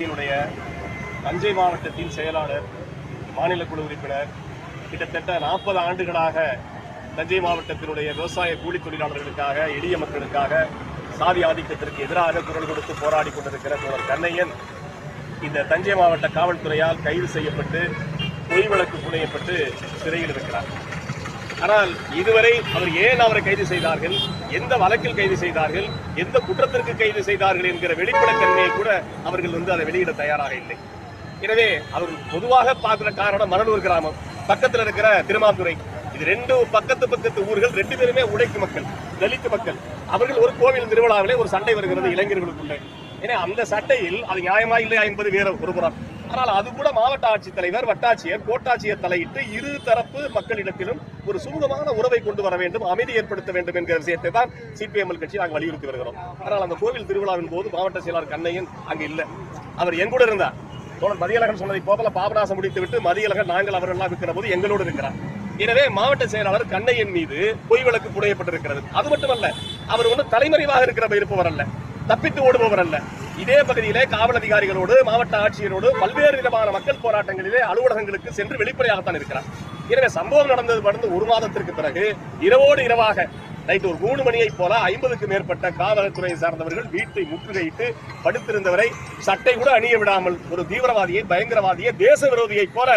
கட்சியினுடைய தஞ்சை மாவட்டத்தின் செயலாளர் மாநில குழு உறுப்பினர் கிட்டத்தட்ட நாற்பது ஆண்டுகளாக தஞ்சை மாவட்டத்தினுடைய விவசாய கூலி தொழிலாளர்களுக்காக எளிய மக்களுக்காக சாதி ஆதிக்கத்திற்கு எதிராக குரல் கொடுத்து போராடி கொண்டிருக்கிற தோழர் கண்ணையன். இந்த தஞ்சை மாவட்ட காவல்துறையால் கைது செய்யப்பட்டு பொய் வழக்கு புனையப்பட்டு சிறையில் இருக்கிறார். ஆனால் இதுவரை அவர் ஏன் அவரை கைது செய்தார்கள்? எந்த வழக்கில் கைது செய்தார்கள்? எந்த குற்றத்திற்கு கைது செய்தார்கள் என்கிற வெளிப்படைத்தன்மையை கூட அவர்கள் வந்து அதை வெளியிட தயாராக இல்லை. எனவே அவர் பொதுவாக பார்க்கிற காரணம் மணலூர் கிராமம். பக்கத்தில் இருக்கிற திருமாந்துறை. இது ரெண்டு பக்கத்து பக்கத்து ஊர்கள் ரெண்டு பேருமே உடைக்கு மக்கள் தலித்து மக்கள். அவர்கள் ஒரு கோவில் திருவிழாவிலே ஒரு சண்டை வருகிறது இளைஞர்களுக்குள்ளே. ஏன்னா அந்த சட்டையில் அது நியாயமா இல்லையா என்பது வேற ஒரு புறம். ஆனால் அது கூட மாவட்ட ஆட்சித்தலைவர் வட்டாட்சியர் கோட்டாட்சியர் தலையிட்டு இரு தரப்பு மக்களிடத்திலும் ஒரு சுமூகமான உறவை கொண்டு வர வேண்டும் அமைதி ஏற்படுத்த வேண்டும் என்கிற விஷயத்தை தான் சிபிஎம்எல் கட்சி நாங்கள் வலியுறுத்தி வருகிறோம். ஆனால் அந்த கோவில் திருவிழாவின் போது மாவட்ட செயலாளர் கண்ணையன் அங்கு இல்லை. அவர் என் கூட இருந்தார். தோழன் மதியழகன் சொன்னதை போல பாபநாசம் முடித்து விட்டு மதியழகன் நாங்கள் அவரெல்லாம் இருக்கிற போது எங்களோடு இருக்கிறார். எனவே மாவட்ட செயலாளர் கண்ணையன் மீது பொய் வழக்கு புனையப்பட்டிருக்கிறது அது மட்டுமல்ல அவர் ஒன்றும் தலைமறைவாக இருக்கிற இருப்பவர் அல்ல தப்பித்து ஓடுபவர் அல்ல. இதே பகுதியிலே காவல் அதிகாரிகளோடு மாவட்ட ஆட்சியரோடு பல்வேறு விதமான மக்கள் போராட்டங்களிலே அலுவலகங்களுக்கு சென்று வெளிப்படையாகத்தான் இருக்கிறார். எனவே சம்பவம் நடந்தது நடந்து ஒரு மாதத்திற்கு பிறகு இரவோடு இரவாக நைட் ஒரு மூணு மணியை போல ஐம்பதுக்கு மேற்பட்ட காவல்துறையை சார்ந்தவர்கள் வீட்டை முற்றுகையிட்டு படுத்திருந்தவரை சட்டை கூட அணிய விடாமல் ஒரு தீவிரவாதியை பயங்கரவாதியை தேச விரோதியை போல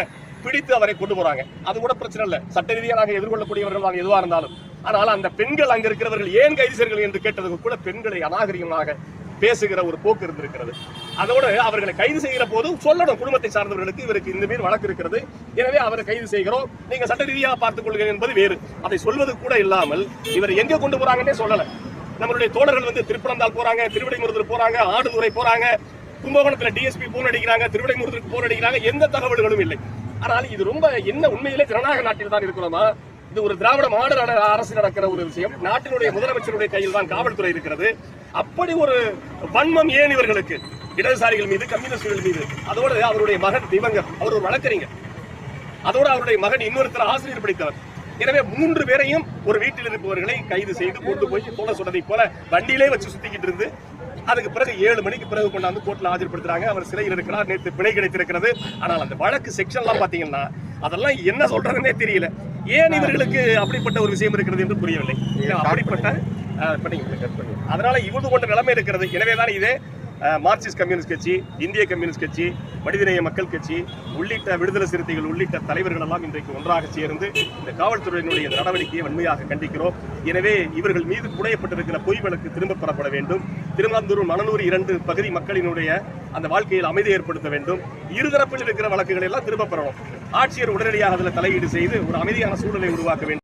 பிடித்து அவரை கொண்டு போறாங்க. அது கூட பிரச்சனை இல்லை. சட்ட ரீதியாக எதிர்கொள்ளக்கூடியவர்கள் தான் எதுவாக இருந்தாலும். ஆனால் அந்த பெண்கள் அங்க இருக்கிறவர்கள் ஏன் கைது செய்கிறார்கள் என்று கேட்டதுக்கு கூட பெண்களை அநாகரிகமாக பேசுகிற ஒரு போக்கு இருந்திருக்கிறது. அதோடு அவர்களை கைது செய்கிற போது சொல்லணும். குடும்பத்தை சார்ந்தவர்களுக்கு இவருக்கு இந்த மீது வழக்கு இருக்கிறது. எனவே அவரை கைது செய்கிறோம். நீங்க சட்ட ரீதியாக பார்த்துக் கொள்கிறேன் என்பது வேறு. அதை சொல்வது கூட இல்லாமல் இவர் எங்கே கொண்டு போறாங்கன்னே சொல்லல. நம்மளுடைய தோழர்கள் வந்து திருப்பரந்தால் போறாங்க திருவிடைமுருதர் போறாங்க ஆடுதுறை போறாங்க கும்பகோணத்தில் டிஎஸ்பி போன் அடிக்கிறாங்க திருவிடைமுருதருக்கு போன் அடிக்கிறாங்க எந்த தகவல்களும் இல்லை. ஆனால் இது ரொம்ப என்ன உண்மையிலே ஜனநாயக நாட்டில் தான் இருக்கிறோமா? இது ஒரு திராவிட மாடல் அரசு நடக்கிற ஒரு விஷயம். நாட்டினுடைய முதலமைச்சருடைய கையில் தான் காவல்துறை இருக்கிறது. அப்படி ஒரு வன்மம் ஏன் இவர்களுக்கு? இடதுசாரிகள் மீது கம்யூனிஸ்டுகள் மீது. அதோடு அவருடைய மகன் திவங்கர் அவர் ஒரு வழக்கறிஞர். அதோடு அவருடைய மகன் இன்னொருத்தர் ஆசிரியர் படித்தவர். எனவே மூன்று பேரையும் ஒரு வீட்டில் இருப்பவர்களை கைது செய்து கொண்டு போய் தோழ சொன்னதை போல வண்டியிலே வச்சு சுத்திக்கிட்டு இருந்து அதுக்கு பிறகு ஏழு மணிக்கு பிறகு கொண்டாந்து கோர்ட்டில் ஆஜர்படுத்துறாங்க. அவர் சிறையில் இருக்கிறார். நேற்று பிணை கிடைத்திருக்கிறது. ஆனால் அந்த வழக்கு செக்ஷன்லாம் பார்த்தீங்கன்னா அதெல்லாம் என்ன சொல்றதுன்னே தெரியல. ஏன் இவர்களுக்கு அப்படிப்பட்ட ஒரு விஷயம் இருக்கிறது என்று புரியவில்லை. அப்படிப்பட்ட. அதனால இவ்வளவு கொண்ட நிலைமை இருக்கிறது. எனவேதான் இதே அஹ், மார்க்சிஸ்ட் கம்யூனிஸ்ட் கட்சி இந்திய கம்யூனிஸ்ட் கட்சி மனிதநேய மக்கள் கட்சி உள்ளிட்ட விடுதலை சிறுத்தைகள் உள்ளிட்ட தலைவர்கள் எல்லாம் இன்றைக்கு ஒன்றாக சேர்ந்து இந்த காவல்துறையினுடைய நடவடிக்கையை வன்மையாக கண்டிக்கிறோம். எனவே இவர்கள் மீது புனையப்பட்டிருக்கிற பொய் வழக்கு திரும்ப பெறப்பட வேண்டும். திருமாந்தூர் மணலூர் இரண்டு பகுதி மக்களினுடைய அந்த வாழ்க்கையில் அமைதி ஏற்படுத்த வேண்டும். இருதரப்பில் இருக்கிற வழக்குகளை எல்லாம் திரும்ப பெறணும். ஆட்சியர் உடனடியாக அதில் தலையீடு செய்து ஒரு அமைதியான சூழலை உருவாக்க வேண்டும்.